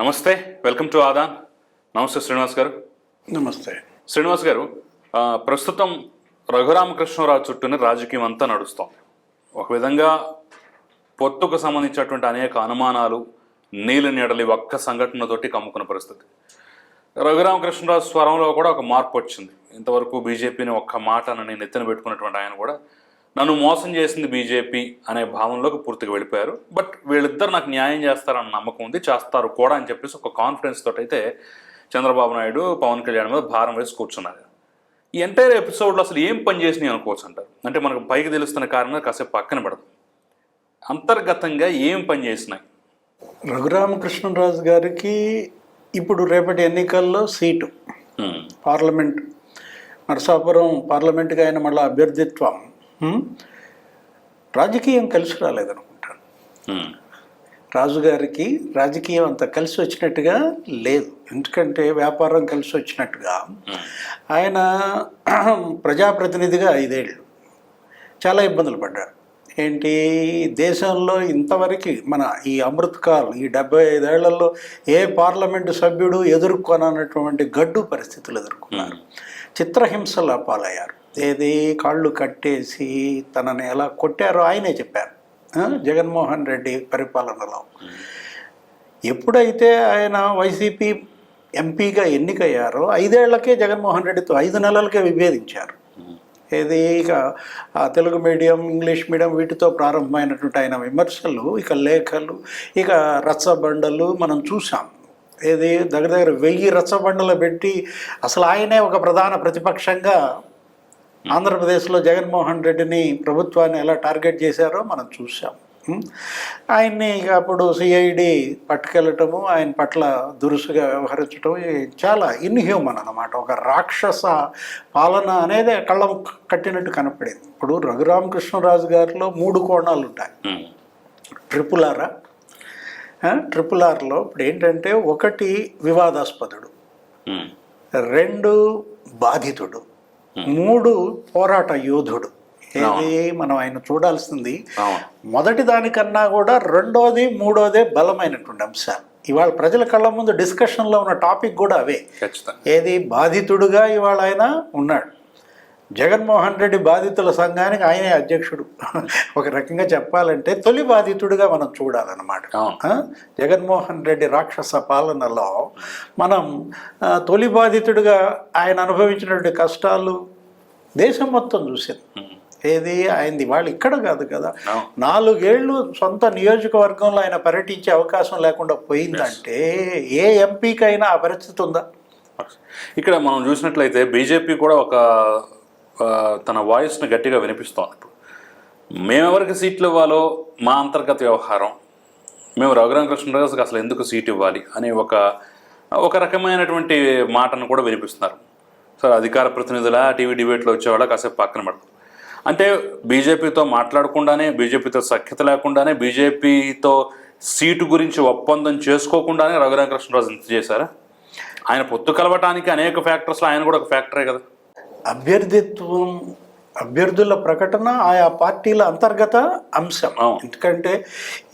నమస్తే welcome to Aadan. నమస్తే శ్రీనివాస్ గారు. నమస్తే. శ్రీనివాస్ గారు ప్రస్తుతం రఘురామకృష్ణరావు చుట్టూనే రాజకీయం అంతా నడుస్తోంది. ఒక విధంగా పొత్తుకు సంబంధించినటువంటి అనేక అనుమానాలు నీళ్ళు నీడలి ఒక్క సంఘటనతోటి కమ్ముకున్న పరిస్థితి. రఘురామకృష్ణరావు స్వరంలో కూడా ఒక మార్పు వచ్చింది. ఇంతవరకు బీజేపీని ఒక్క మాట అని నెత్తిన పెట్టుకున్నటువంటి ఆయన కూడా నన్ను మోసం చేసింది బీజేపీ అనే భావంలోకి పూర్తిగా వెళ్ళిపోయారు. బట్ వీళ్ళిద్దరు నాకు న్యాయం చేస్తారన్న నమ్మకం ఉంది చేస్తారు కూడా అని చెప్పేసి ఒక కాన్ఫిడెన్స్ తోటి అయితే చంద్రబాబు నాయుడు పవన్ కళ్యాణ్ మీద భారం వేసి కూర్చున్నారు. ఈ ఎంటైర్ ఎపిసోడ్లో అసలు ఏం పని చేసినాయి అనుకోవచ్చు అంటారు? అంటే మనకు పైకి తెలుస్తున్న కారణంగా కాసేపు పక్కన పెడదాం. అంతర్గతంగా ఏం పని చేసినాయి? రఘురామకృష్ణరాజు గారికి ఇప్పుడు రేపటి ఎన్నికల్లో సీటు. పార్లమెంట్. నరసాపురం పార్లమెంట్కి ఆయన మళ్ళీ అభ్యర్థిత్వం? రాజకీయం కలిసి రాలేదనుకుంటాను. రాజుగారికి రాజకీయం అంత కలిసి వచ్చినట్టుగా లేదు. ఎందుకంటే వ్యాపారం కలిసి వచ్చినట్టుగా ఆయన ప్రజాప్రతినిధిగా ఐదేళ్ళు. చాలా ఇబ్బందులు పడ్డారు. ఏంటి? దేశంలో ఇంతవరకు మన ఈ అమృత్ కాల్ ఈ డెబ్బై ఐదేళ్ళలో ఏ పార్లమెంటు సభ్యుడు ఎదుర్కొనన్నటువంటి గడ్డు పరిస్థితులు ఎదుర్కొన్నారు. చిత్రహింసల పాలయ్యారు. ఏది కాళ్ళు కట్టేసి తనని ఎలా కొట్టారో ఆయనే చెప్పారు. ఆ, జగన్మోహన్ రెడ్డి పరిపాలనలో. ఎప్పుడైతే ఆయన వైసీపీ ఎంపీగా ఎన్నికయ్యారో ఐదేళ్ళకే జగన్మోహన్ రెడ్డితో ఐదు నెలలకే విభేదించారు. ఏది ఇక తెలుగు మీడియం ఇంగ్లీష్ మీడియం వీటితో ప్రారంభమైనటువంటి ఆయన విమర్శలు ఇక లేఖలు ఇక రచ్చబండలు మనం చూసాం ఏది దగ్గర దగ్గర వెయ్యి రచ్చబండలు పెట్టి అసలు ఆయనే ఒక ప్రధాన ప్రతిపక్షంగా ఆంధ్రప్రదేశ్లో జగన్మోహన్ రెడ్డిని ప్రభుత్వాన్ని ఎలా టార్గెట్ చేశారో మనం చూసాం? ఆయన్ని అప్పుడు సిఐడి పట్టుకెళ్ళటము ఆయన పట్ల దురుసుగా వ్యవహరించడం చాలా ఇన్హ్యూమన్ అన్నమాట ఒక రాక్షస పాలన అనేది కళ్ళం కట్టినట్టు కనపడింది ఇప్పుడు రఘురామకృష్ణరాజు గారిలో మూడు కోణాలు ఉంటాయి. ట్రిపుల్ ఆరా ట్రిపుల్ ఆర్లో ఇప్పుడు ఏంటంటే ఒకటి వివాదాస్పదుడు. రెండు బాధితుడు మూడు పోరాట యోధుడు. ఏది మనం ఆయన చూడాల్సింది మొదటి దానికన్నా కూడా రెండోది మూడోదే బలమైనటువంటి అంశాలు. ఇవాళ ప్రజల కళ్ళ ముందు డిస్కషన్లో ఉన్న టాపిక్ కూడా అవే. ఏది బాధితుడుగా ఇవాళ ఆయన ఉన్నాడు. జగన్మోహన్ రెడ్డి బాధితుల సంఘానికి ఆయనే అధ్యక్షుడు. ఒక రకంగా చెప్పాలంటే తొలి బాధితుడిగా మనం చూడాలన్నమాట? జగన్మోహన్ రెడ్డి రాక్షస పాలనలో మనం తొలి బాధితుడిగా ఆయన అనుభవించినటువంటి కష్టాలు దేశం మొత్తం చూసింది. ఏది? ఆయనది వాళ్ళు ఇక్కడ కాదు కదా. నాలుగేళ్ళు సొంత నియోజకవర్గంలో ఆయన పర్యటించే అవకాశం లేకుండా పోయిందంటే ఏ ఎంపీకైనా ఆ పరిస్థితి ఉందా? ఇక్కడ మనం చూసినట్లయితే బీజేపీ కూడా ఒక తన వాయిస్ని గట్టిగా వినిపిస్తాం ఇప్పుడు మేమెవరికి సీట్లు ఇవ్వాలో మా అంతర్గత వ్యవహారం. మేము రఘురామ కృష్ణరాజుకి అసలు ఎందుకు సీట్ ఇవ్వాలి అనే ఒక ఒక రకమైనటువంటి మాటను కూడా వినిపిస్తున్నారు. సార్ అధికార ప్రతినిధుల టీవీ డిబేట్లో వచ్చేవాళ్ళ కాసేపు పక్కన పెడతాం. అంటే బీజేపీతో మాట్లాడకుండానే బీజేపీతో సఖ్యత లేకుండానే బీజేపీతో సీటు గురించి ఒప్పందం చేసుకోకుండానే రఘురామ కృష్ణరాజు ఇంత చేశారా? ఆయన పొత్తు కలవటానికి అనేక ఫ్యాక్టర్స్లో ఆయన కూడా ఒక ఫ్యాక్టరే కదా. అభ్యర్థిత్వం అభ్యర్థుల ప్రకటన ఆయా పార్టీల అంతర్గత అంశం. ఎందుకంటే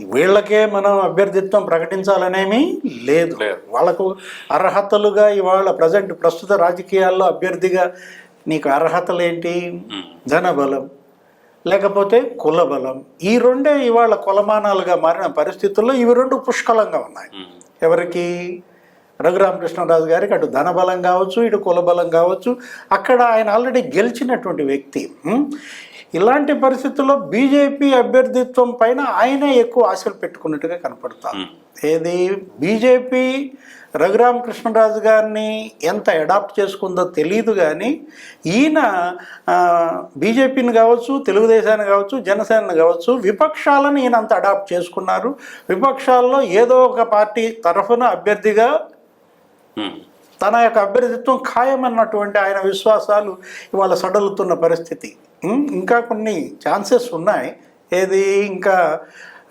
వీళ్ళకే మనం అభ్యర్థిత్వం ప్రకటించాలనేమి లేదు. వాళ్ళకు అర్హతలుగా ఇవాళ ప్రజెంట్ ప్రస్తుత రాజకీయాల్లో అభ్యర్థిగా నీకు అర్హతలు ఏంటి ధనబలం లేకపోతే కుల బలం ఈ రెండే ఇవాళ కులమానాలుగా మారిన పరిస్థితుల్లో ఇవి రెండు పుష్కలంగా ఉన్నాయి. ఎవరికి? రఘురామకృష్ణరాజు గారికి అటు ధనబలం కావచ్చు ఇటు కులబలం కావచ్చు అక్కడ ఆయన ఆల్రెడీ గెలిచినటువంటి వ్యక్తి? ఇలాంటి పరిస్థితుల్లో బీజేపీ అభ్యర్థిత్వం పైన ఆయనే ఎక్కువ ఆశలు పెట్టుకున్నట్టుగా కనపడతాం ఏది బీజేపీ రఘురామకృష్ణరాజు గారిని ఎంత అడాప్ట్ చేసుకుందో తెలియదు కానీ ఈయన బీజేపీని కావచ్చు తెలుగుదేశాన్ని కావచ్చు జనసేనని కావచ్చు విపక్షాలను ఈయన అంత అడాప్ట్ చేసుకున్నారు విపక్షాల్లో ఏదో ఒక పార్టీ తరఫున అభ్యర్థిగా. తన యొక్క అభ్యర్థిత్వం ఖాయమన్నటువంటి ఆయన విశ్వాసాలు ఇవాళ సడలుతున్న పరిస్థితి. ఉం? ఇంకా కొన్ని ఛాన్సెస్ ఉన్నాయి. ఏది? ఇంకా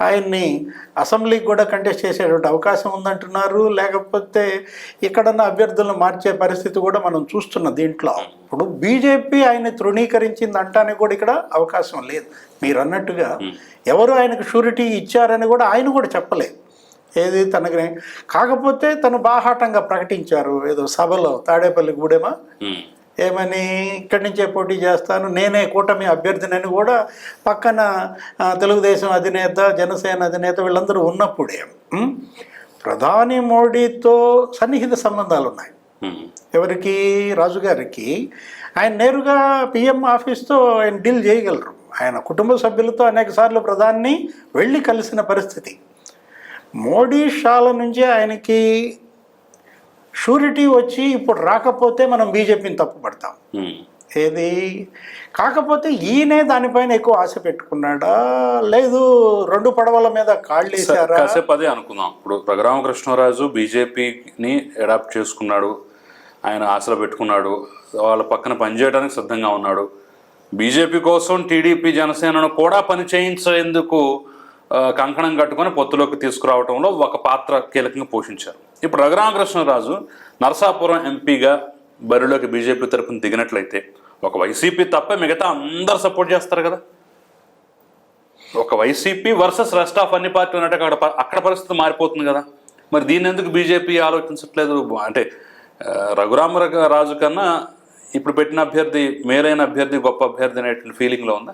ఆయన్ని అసెంబ్లీకి కూడా కంటెస్ట్ చేసేటువంటి అవకాశం ఉందంటున్నారు. లేకపోతే ఇక్కడన్న అభ్యర్థులను మార్చే పరిస్థితి కూడా మనం చూస్తున్నాం దీంట్లో. ఇప్పుడు బీజేపీ ఆయన్ని తృణీకరించింది అంటానికి కూడా ఇక్కడ అవకాశం లేదు. మీరు అన్నట్టుగా ఎవరు ఆయనకు షూరిటీ ఇచ్చారని కూడా ఆయన కూడా చెప్పలేదు. ఏది తనకి కాకపోతే తను బాహాటంగా ప్రకటించారు. ఏదో సభలో తాడేపల్లి గూడెమా? ఏమని ఇక్కడి నుంచే పోటీ చేస్తాను. నేనే కూటమి అభ్యర్థినని కూడా పక్కన తెలుగుదేశం అధినేత జనసేన అధినేత వీళ్ళందరూ ఉన్నప్పుడే? ప్రధాని మోడీతో సన్నిహిత సంబంధాలు ఉన్నాయి ఎవరికి? రాజుగారికి. ఆయన నేరుగా పిఎం ఆఫీస్తో ఆయన డీల్ చేయగలరు. ఆయన కుటుంబ సభ్యులతో అనేక సార్లు ప్రధాన్ని వెళ్ళి కలిసిన పరిస్థితి. మోడీ షాల నుంచి ఆయనకి షూరిటీ వచ్చి ఇప్పుడు రాకపోతే మనం బీజేపీని తప్పుపడతాం. ఏది? కాకపోతే ఈయనే దానిపైన ఎక్కువ ఆశ పెట్టుకున్నాడా? లేదు రెండు పడవల మీద కాళ్ళు వేసారా కాసేపు అదే అనుకుందాం. ఇప్పుడు రఘురామకృష్ణరాజు బీజేపీని అడాప్ట్ చేసుకున్నాడు. ఆయన ఆశలు పెట్టుకున్నాడు. వాళ్ళ పక్కన పనిచేయడానికి సిద్ధంగా ఉన్నాడు. బీజేపీ కోసం టీడీపీ జనసేనను కూడా పని చేయించేందుకు కంకణం కట్టుకొని పొత్తులోకి తీసుకురావడంలో ఒక పాత్ర కీలకంగా పోషించారు. ఇప్పుడు రఘురామకృష్ణరాజు నరసాపురం ఎంపీగా బరిలోకి బీజేపీ తరపున దిగినట్లయితే ఒక వైసీపీ తప్ప మిగతా అందరు సపోర్ట్ చేస్తారు కదా. ఒక వైసీపీ వర్సెస్ రెస్ట్ ఆఫ్ అన్ని పార్టీ ఉన్నట్టు అక్కడ అక్కడ పరిస్థితి మారిపోతుంది కదా. మరి దీని ఎందుకు బీజేపీ ఆలోచించట్లేదు? అంటే రఘురామ రాజు కన్నా ఇప్పుడు పెట్టిన అభ్యర్థి మేలైన అభ్యర్థి గొప్ప అభ్యర్థి అనేటువంటి ఫీలింగ్లో ఉందా?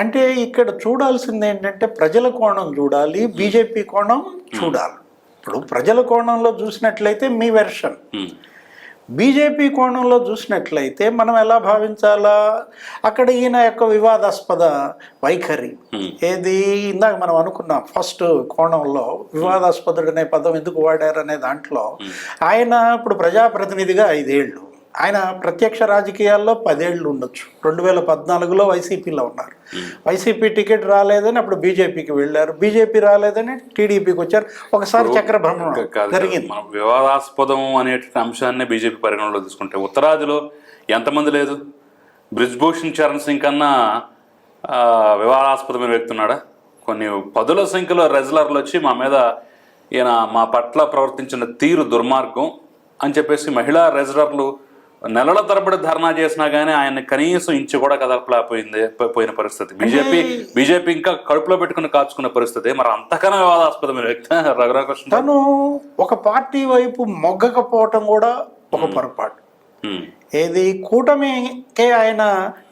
అంటే ఇక్కడ చూడాల్సింది ఏంటంటే ప్రజల కోణం చూడాలి బీజేపీ కోణం చూడాలి. ఇప్పుడు ప్రజల కోణంలో చూసినట్లయితే మీ వెర్షన్. బీజేపీ కోణంలో చూసినట్లయితే మనం ఎలా భావించాలా? అక్కడ ఈయన యొక్క వివాదాస్పద వైఖరి. ఏది? ఇందాక మనం అనుకున్నాం ఫస్ట్ కోణంలో వివాదాస్పదుడు అనే పదం ఎందుకు వాడారు అనే దాంట్లో ఆయన ఇప్పుడు ప్రజాప్రతినిధిగా ఐదేళ్ళు. ఆయన ప్రత్యక్ష రాజకీయాల్లో పదేళ్ళు ఉండొచ్చు. రెండు వేల పద్నాలుగులో వైసీపీలో ఉన్నారు. వైసీపీ టికెట్ రాలేదని అప్పుడు బీజేపీకి వెళ్ళారు. బీజేపీ రాలేదని టీడీపీకి వచ్చారు. ఒకసారి చక్రభ్రమణం. జరిగింది. మనం వివాదాస్పదం అనే అంశాన్ని బీజేపీ పరిగణనలో తీసుకుంటే ఉత్తరాదిలో ఎంతమంది లేదు? బ్రిజ్భూషణ్ చరణ్ సింగ్ కన్నా వివాదాస్పదమైన వ్యక్తి ఉన్నాడా? కొన్ని పదుల సంఖ్యలో రెజ్లర్లు వచ్చి మా మీద ఈయన మా పట్ల ప్రవర్తించిన తీరు దుర్మార్గం అని చెప్పేసి మహిళా రెజ్లర్లు నెలల తరబడి ధర్నా చేసినా కానీ ఆయన కనీసం ఇంచు కూడా కదలపలేకపోయింది పో- పోయిన పరిస్థితి. బీజేపీ బీజేపీ ఇంకా కడుపులో పెట్టుకుని కాచుకున్న పరిస్థితి. మరి అంతకన్నా వివాదాస్పదమైన వ్యక్తి రఘురాకృష్ణ తను ఒక పార్టీ వైపు మొగ్గకపోవటం కూడా ఒక పొరపాటు. ఏది కూటమికే ఆయన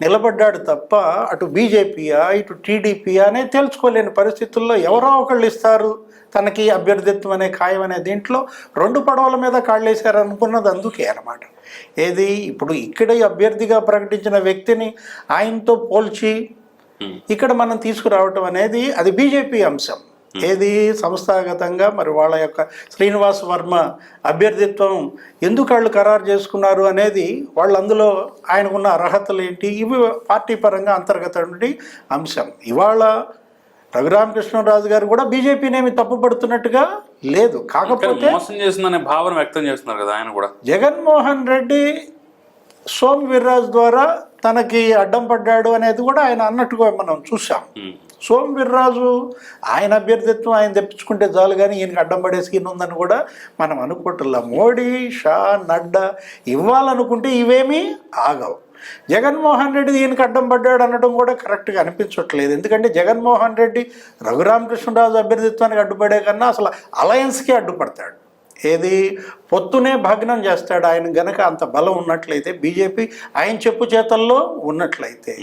నిలబడ్డాడు తప్ప అటు బీజేపీయా ఇటు టీడీపీయా అనే తేల్చుకోలేని పరిస్థితుల్లో ఎవరో ఒకళ్ళు ఇస్తారు. తనకి అభ్యర్థిత్వం అనే ఖాయం అనే దీంట్లో రెండు పడవల మీద కాళ్ళేశారు అనుకున్నది అందుకే అనమాట ఏది ఇప్పుడు ఇక్కడ అభ్యర్థిగా ప్రకటించిన వ్యక్తిని ఆయనతో పోల్చి ఉమ్. ఇక్కడ మనం తీసుకురావటం అనేది అది బీజేపీ అంశం. ఏది సంస్థాగతంగా మరి వాళ్ళ యొక్క శ్రీనివాస్ వర్మ అభ్యర్థిత్వం ఎందుకు వాళ్ళు ఖరారు చేసుకున్నారు అనేది వాళ్ళు అందులో ఆయనకున్న అర్హతలు ఏంటి? ఇవి పార్టీ పరంగా అంతర్గత అంశం. ఇవాళ రఘురామకృష్ణరాజు గారు కూడా బీజేపీని ఏమి తప్పుపడుతున్నట్టుగా లేదు. కాకపోతే మోసం చేసిందనే భావన వ్యక్తం చేస్తున్నారు కదా ఆయన కూడా. జగన్మోహన్ రెడ్డి సోమ్ వీర్రాజు ద్వారా తనకి అడ్డం పడ్డాడు అనేది కూడా ఆయన అన్నట్టుగా మనం చూసాం సోమవీర్రాజు ఆయన అభ్యర్థిత్వం ఆయన తెప్పించుకుంటే చాలు కానీ ఈయనకి అడ్డం పడే స్కీన్ ఉందని కూడా మనం అనుకుంటున్నాం. మోడీ షా నడ్డా ఇవ్వాలనుకుంటే ఇవేమీ ఆగవు. జగన్మోహన్ రెడ్డి దీనికి అడ్డం పడ్డాడు అనడం కూడా కరెక్ట్గా అనిపించట్లేదు. ఎందుకంటే జగన్మోహన్ రెడ్డి రఘురామకృష్ణరాజు అభ్యర్థిత్వానికి అడ్డుపడే కన్నా అసలు అలయన్స్కి అడ్డుపడతాడు. ఏది? పొత్తునే భగ్నం చేస్తాడు. ఆయన గనక అంత బలం ఉన్నట్లయితే బీజేపీ ఆయన చెప్పు చేతల్లో ఉన్నట్లయితే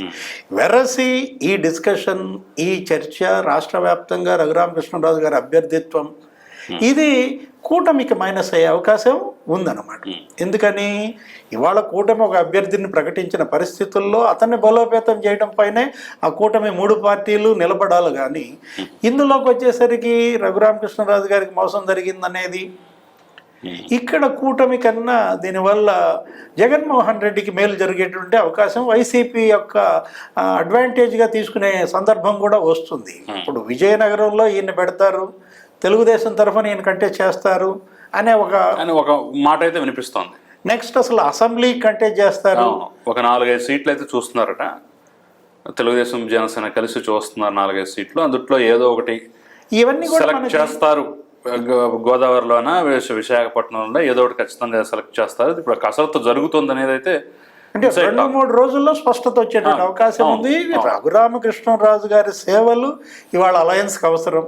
వెరసి ఈ డిస్కషన్ ఈ చర్చ రాష్ట్ర వ్యాప్తంగా రఘురామకృష్ణరాజు గారి అభ్యర్థిత్వం ఇది కూటమికి మైనస్ అయ్యే అవకాశం ఉందన్నమాట. ఎందుకని? ఇవాళ కూటమి ఒక అభ్యర్థిని ప్రకటించిన పరిస్థితుల్లో అతన్ని బలోపేతం చేయడం పైనే ఆ కూటమి మూడు పార్టీలు నిలబడాలి కానీ ఇందులోకి వచ్చేసరికి రఘురామకృష్ణరాజు గారికి మోసం జరిగిందనేది ఇక్కడ కూటమి కన్నా దీనివల్ల జగన్మోహన్ రెడ్డికి మేలు జరిగేటువంటి అవకాశం వైసీపీ యొక్క అడ్వాంటేజ్గా తీసుకునే సందర్భం కూడా వస్తుంది. ఇప్పుడు విజయనగరంలో ఈయన పెడతారు తెలుగుదేశం తరఫున ఈయన కంటెస్ట్ చేస్తారు అనే ఒక అని ఒక మాట అయితే వినిపిస్తోంది. నెక్స్ట్ అసలు అసెంబ్లీ కంటెస్ట్ చేస్తారు. ఒక నాలుగైదు సీట్లు అయితే చూస్తున్నారట. తెలుగుదేశం జనసేన కలిసి చూస్తున్నారు నాలుగైదు సీట్లు. అందుట్లో ఏదో ఒకటి ఇవన్నీ కూడా చేస్తారు. గోదావరిలోన విశ- విశాఖపట్నంలో ఏదో ఒకటి ఖచ్చితంగా సెలెక్ట్ చేస్తారు. ఇప్పుడు కసరత్తు జరుగుతుంది అనేది అయితే అంటే రెండు. మూడు రోజుల్లో స్పష్టత వచ్చేటువంటి అవకాశం ఉంది. రఘురామకృష్ణరాజు గారి సేవలు ఇవాళ అలయన్స్కి అవసరం.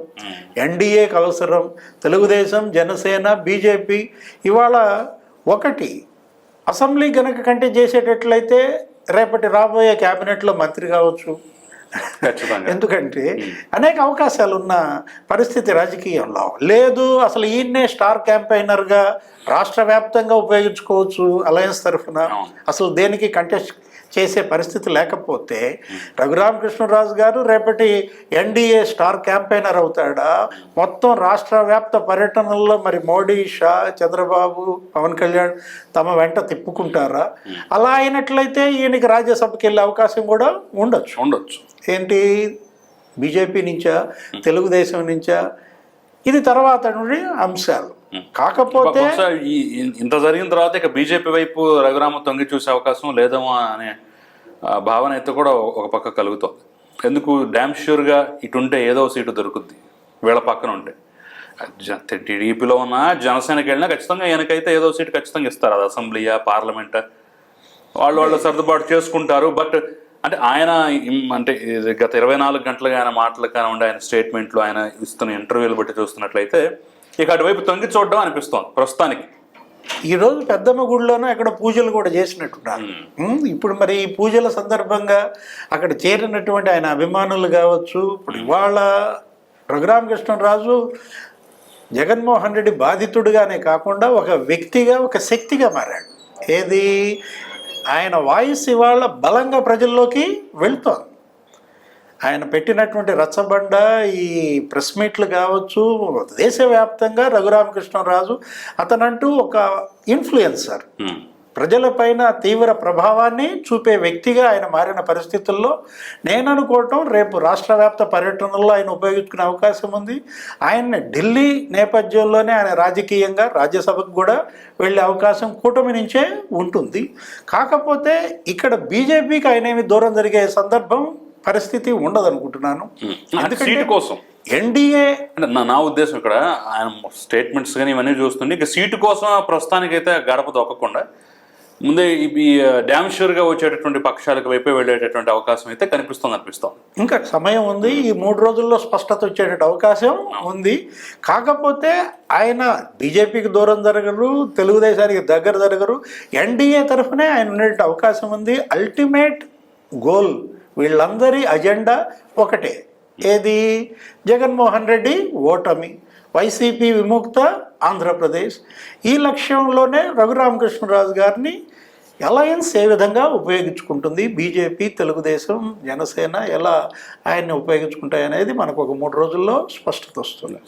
ఎన్డీఏకి అవసరం. తెలుగుదేశం జనసేన బీజేపీ ఇవాళ ఒకటి అసెంబ్లీ గనక కంటే చేసేటట్లయితే రేపటి రాబోయే క్యాబినెట్లో మంత్రి కావచ్చు. ఎందుకంటే అనేక అవకాశాలు ఉన్న పరిస్థితి రాజకీయంలో. లేదు అసలు ఈయన్నే స్టార్ క్యాంపెయినర్గా రాష్ట్ర వ్యాప్తంగా ఉపయోగించుకోవచ్చు అలయన్స్ తరఫున. అసలు దేనికి కంటెస్ట్ చేసే పరిస్థితి లేకపోతే రఘురామకృష్ణరాజు గారు రేపటి ఎన్డీఏ స్టార్ క్యాంపెయినర్ అవుతాడా? మొత్తం రాష్ట్ర వ్యాప్త పర్యటనల్లో మరి మోడీ షా చంద్రబాబు పవన్ కళ్యాణ్ తమ వెంట తిప్పుకుంటారా? అలా అయినట్లయితే ఈయనకి రాజ్యసభకి వెళ్ళే అవకాశం కూడా ఉండొచ్చు. ఉండొచ్చు. ఏంటి? బీజేపీ నుంచా తెలుగుదేశం నుంచా? ఇది తర్వాత నుండి అంశాలు. కాకపోతే ఇంత జరిగిన తర్వాత ఇక బీజేపీ వైపు రఘురామ తొంగి చూసే అవకాశం లేదేమో అనే భావన అయితే కూడా ఒక పక్క కలుగుతుంది. ఎందుకు? డ్యామ్ ష్యూర్గా ఇటు ఉంటే ఏదో సీటు దొరుకుద్ది వీళ్ళ పక్కన ఉంటే. టీడీపీలో ఉన్న జనసేనకి వెళ్ళినా ఖచ్చితంగా ఈయనకైతే ఏదో సీటు ఖచ్చితంగా ఇస్తారు. అది అసెంబ్లీయా పార్లమెంటా? వాళ్ళు వాళ్ళు సర్దుబాటు చేసుకుంటారు బట్ అంటే ఆయన అంటే గత ఇరవై నాలుగు గంటలుగా ఆయన మాటలు కానివ్వండి ఆయన స్టేట్మెంట్లు ఆయన ఇస్తున్న ఇంటర్వ్యూలు బట్టి చూస్తున్నట్లయితే ఇక అటువైపు తొంగి చూడడం అనిపిస్తోంది ప్రస్తుతానికి. ఈరోజు పెద్దమ్మ గుడిలోనూ అక్కడ పూజలు కూడా చేసినట్టున్నారు. ఇప్పుడు మరి ఈ పూజల సందర్భంగా అక్కడ చేరినటువంటి ఆయన అభిమానులు కావచ్చు ఇప్పుడు ఇవాళ రఘురామకృష్ణరాజు జగన్మోహన్ రెడ్డి బాధితుడిగానే కాకుండా ఒక వ్యక్తిగా ఒక శక్తిగా మారాడు. ఏది? ఆయన వాయిస్ ఇవాళ బలంగా ప్రజల్లోకి వెళ్తోంది. ఆయన పెట్టినటువంటి రచ్చబండ ఈ ప్రెస్ మీట్లు కావచ్చు దేశవ్యాప్తంగా రఘురామకృష్ణరాజు అతనంటూ ఒక ఇన్ఫ్లుయెన్సర్. ప్రజలపైన తీవ్ర ప్రభావాన్ని చూపే వ్యక్తిగా ఆయన మారిన పరిస్థితుల్లో నేను అనుకోవటం రేపు రాష్ట్ర వ్యాప్త పర్యటనల్లో ఆయన ఉపయోగించుకునే అవకాశం ఉంది. ఆయన ఢిల్లీ నేపథ్యంలోనే ఆయన రాజకీయంగా రాజ్యసభకు కూడా వెళ్ళే అవకాశం కూటమి నుంచే ఉంటుంది. కాకపోతే ఇక్కడ బీజేపీకి ఆయన ఏమి దూరం జరిగే సందర్భం పరిస్థితి ఉండదనుకుంటున్నాను. ఉమ్. అంటే సీటు కోసం. ఎన్డీఏ అంటే నా ఉద్దేశం ఇక్కడ ఆయన స్టేట్మెంట్స్ కానీ ఇవన్నీ చూస్తుంటే ఇక సీటు కోసం ప్రస్తుతానికైతే గడప దొక్కకుండా ముందే ఈ- ఈ డ్యామ్ ష్యూర్గా వచ్చేటటువంటి పక్షాలకు వైపే వెళ్ళేటటువంటి అవకాశం అయితే కనిపిస్తుంది అనిపిస్తోంది. ఇంకా సమయం ఉంది. ఈ మూడు రోజుల్లో స్పష్టత వచ్చేట అవకాశం ఉంది. కాకపోతే ఆయన బీజేపీకి దూరం జరగరు తెలుగుదేశానికి దగ్గర జరగరు. ఎన్డీఏ తరఫునే ఆయన ఉండే అవకాశం ఉంది. అల్టిమేట్ గోల్ వీళ్ళందరి అజెండా ఒకటే. ఏది? జగన్మోహన్ రెడ్డి ఓటమి. వైసీపీ విముక్త ఆంధ్రప్రదేశ్. ఈ లక్ష్యంలోనే రఘురామకృష్ణరాజు గారిని అలయన్స్ ఏ విధంగా ఉపయోగించుకుంటుంది? బీజేపీ తెలుగుదేశం జనసేన ఎలా ఆయన్ని ఉపయోగించుకుంటాయనేది మనకు ఒక మూడు రోజుల్లో స్పష్టత వస్తుంది.